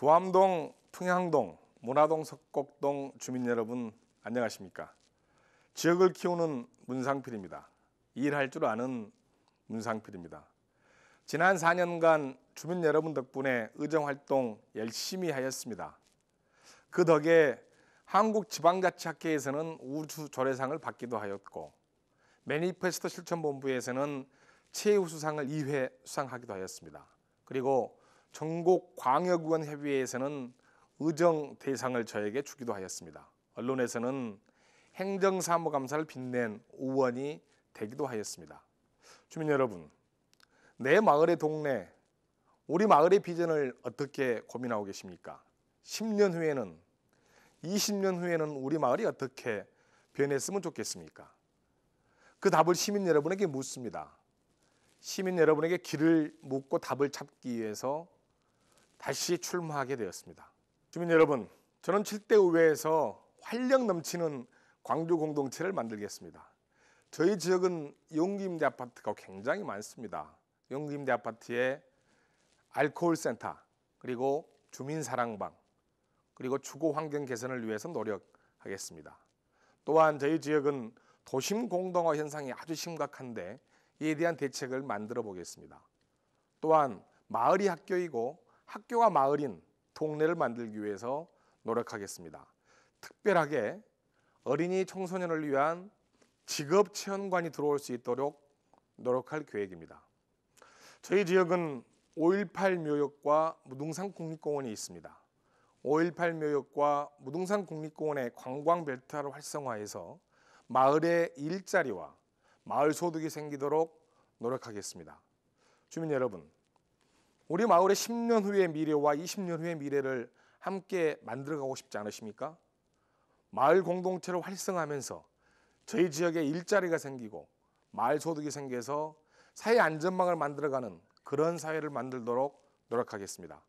도암동, 평양동, 문화동, 석곡동 주민 여러분 안녕하십니까? 지역을 키우는 문상필입니다. 일할 줄 아는 문상필입니다. 지난 4년간 주민 여러분 덕분에 의정 활동 열심히 하였습니다. 그 덕에 한국지방자치학회에서는 우주조례상을 받기도 하였고 매니페스토 실천본부에서는 최우수상을 2회 수상하기도 하였습니다. 그리고 전국 광역의원 협의회에서는 의정 대상을 저에게 주기도 하였습니다. 언론에서는 행정사무감사를 빛낸 의원이 되기도 하였습니다. 주민 여러분, 내 마을의 동네, 우리 마을의 비전을 어떻게 고민하고 계십니까? 10년 후에는, 20년 후에는 우리 마을이 어떻게 변했으면 좋겠습니까? 그 답을 시민 여러분에게 묻습니다. 시민 여러분에게 길을 묻고 답을 찾기 위해서 다시 출마하게 되었습니다. 주민 여러분, 저는 7대 의회에서 활력 넘치는 광주 공동체를 만들겠습니다. 저희 지역은 용기임대 아파트가 굉장히 많습니다. 용기임대 아파트에 알코올 센터, 그리고 주민 사랑방, 그리고 주거 환경 개선을 위해서 노력하겠습니다. 또한 저희 지역은 도심 공동화 현상이 아주 심각한데 이에 대한 대책을 만들어 보겠습니다. 또한 마을이 학교이고 학교가 마을인 동네를 만들기 위해서 노력하겠습니다. 특별하게 어린이 청소년을 위한 직업 체험관이 들어올 수 있도록 노력할 계획입니다. 저희 지역은 5.18 묘역과 무등산 국립공원이 있습니다. 5.18 묘역과 무등산 국립공원의 관광 벨트화를 활성화해서 마을의 일자리와 마을 소득이 생기도록 노력하겠습니다. 주민 여러분, 우리 마을의 10년 후의 미래와 20년 후의 미래를 함께 만들어가고 싶지 않으십니까? 마을 공동체를 활성화하면서 저희 지역에 일자리가 생기고 마을 소득이 생겨서 사회 안전망을 만들어가는 그런 사회를 만들도록 노력하겠습니다.